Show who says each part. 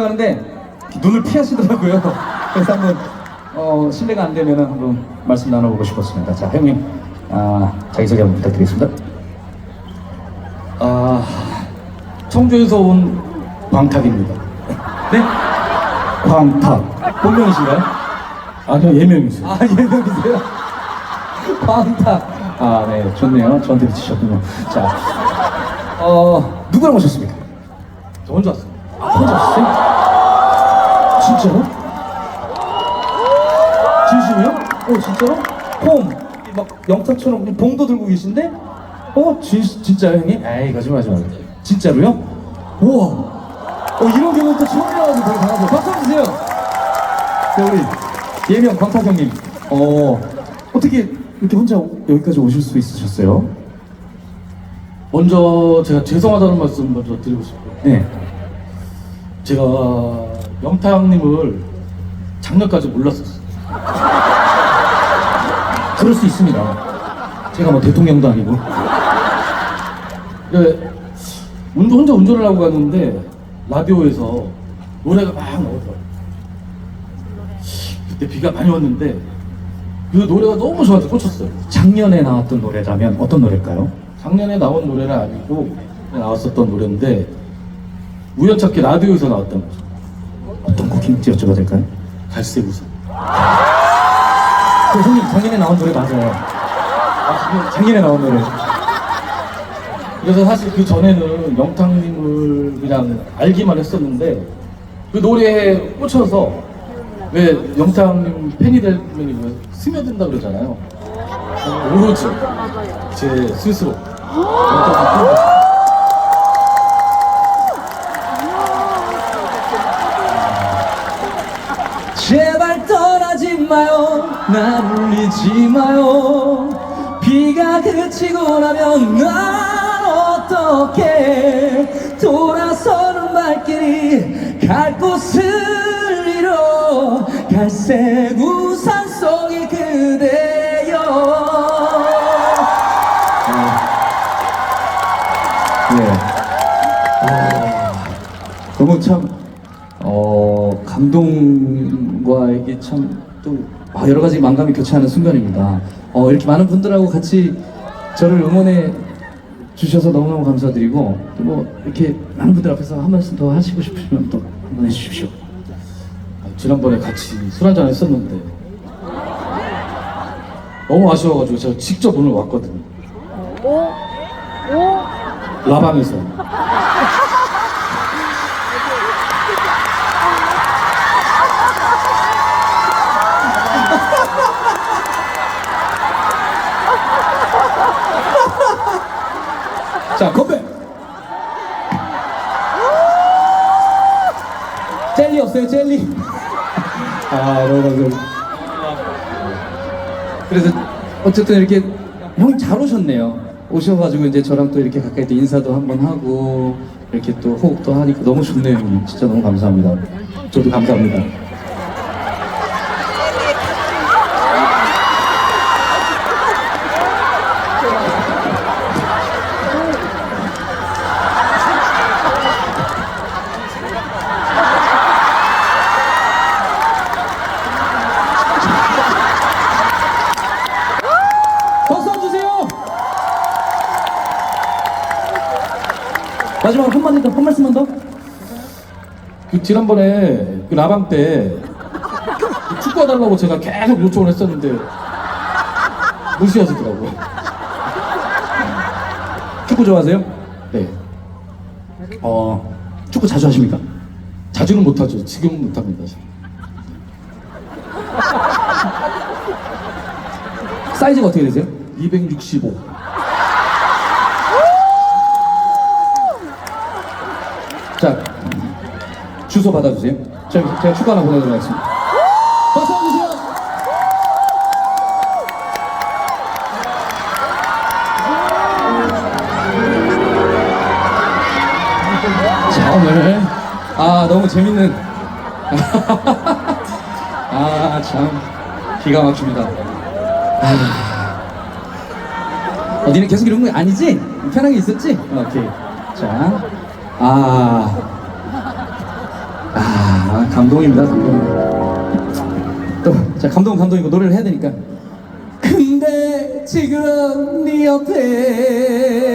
Speaker 1: 하는데 눈을 피하시더라고요. 그래서 한번 어, 실례가 안 되면 한번 말씀 나눠보고 싶었습니다. 자, 형님 아, 자기소개 한번 부탁드리겠습니다.
Speaker 2: 아 청주에서 온 광탁입니다.
Speaker 1: 네? 광탁. 본명이신가요?
Speaker 2: 아니요 예명이세요.
Speaker 1: 아, 예명이세요? 광탁. 아, 네, 좋네요. 저한테 붙이셨군요. 자, 어, 누구랑 오셨습니까?
Speaker 2: 저 혼자 왔어요.
Speaker 1: 오셨어요? 진짜로? 진심이요? 어, 진짜로? 홈! 막 영탁처럼 봉도 들고 계신데? 어, 진, 진짜요, 형님? 에이, 거짓말하지 마세요. 진짜로요? 우와! 어, 이런 경우는 또 처음이라서 되게 당황해요. 박수 한번 주세요! 자, 우리 예명 광탁 형님. 어, 어떻게 이렇게 혼자 여기까지 오실 수 있으셨어요?
Speaker 2: 먼저 제가 죄송하다는 말씀 먼저 드리고 싶어요.
Speaker 1: 네.
Speaker 2: 제가 영탁님을 작년까지 몰랐었어요.
Speaker 1: 그럴 수 있습니다. 제가 뭐 대통령도 아니고.
Speaker 2: 네, 운전, 혼자 운전을 하고 갔는데 라디오에서 노래가 막 나오더라고요. 그때 비가 많이 왔는데 그 노래가 너무 저한테 꽂혔어요.
Speaker 1: 작년에 나왔던 노래라면 어떤 노래일까요?
Speaker 2: 작년에 나온 노래는 아니고 나왔었던 노래인데 우연찮게 라디오에서 나왔던 거죠.
Speaker 1: 어떤 곡인지 여쭤봐도 될까요?
Speaker 2: 갈색 우산.
Speaker 1: 그 형님 작년에 나온 노래 맞아요. 아, 작년- 작년에 나온 노래.
Speaker 2: 그래서 사실 그 전에는 영탁님을 그냥 알기만 했었는데 그 노래에 꽂혀서 왜 영탁님 팬이 되면 이거 스며든다 그러잖아요. 오로지 제 스스로 영탁님 팬.
Speaker 1: 마요. 날 울리지 마요. 비가 그치고 나면 난 어떻게 돌아서는 발길이 갈 곳을 잃어 갈색 우산 속에 그대여 네. 아, 너무 참, 어, 감동과 이게 참 또, 아, 여러 가지 만감이 교차하는 순간입니다. 어, 이렇게 많은 분들하고 같이 저를 응원해 주셔서 너무너무 감사드리고, 또 뭐, 이렇게 많은 분들 앞에서 한 말씀 더 하시고 싶으시면 또 한번 해주십시오.
Speaker 2: 지난번에 같이 술 한잔 했었는데 너무 아쉬워가지고 제가 직접 오늘 왔거든요. 라방에서.
Speaker 1: 자, 건배! 젤리 없어요, 젤리? 아, 감사합니다. 그래서 어쨌든 이렇게 형님 잘 오셨네요. 오셔가지고 이제 저랑 또 이렇게 가까이 또 인사도 한번 하고 이렇게 또 호흡도 하니까 너무 좋네요. 진짜 너무 감사합니다. 저도 감사합니다. 박수 한번 주세요. 마지막으로 한 마디 더, 한 말씀만 더.
Speaker 2: 그 지난번에 그 라방 때 축구 해달라고 제가 계속 요청을 했었는데 무시하시더라고요.
Speaker 1: 축구 좋아하세요?
Speaker 2: 네.
Speaker 1: 어, 축구 자주 하십니까?
Speaker 2: 자주는 못하죠. 지금은 못합니다.
Speaker 1: 사이즈가 어떻게 되세요?
Speaker 2: 265.
Speaker 1: 자, 주소 받아주세요. 제가, 제가 축구 하나 보내도록 하겠습니다. 아, 너무 재밌는. 아, 참, 기가 막힙니다. 어, 니네 계속 이런 거 아니지? 편하게 있었지? 오케이. 자, 아, 아, 아, 감동입니다, 감동. 또, 자, 감동, 감동이고 노래를 해야 되니까. 근데 지금 네 옆에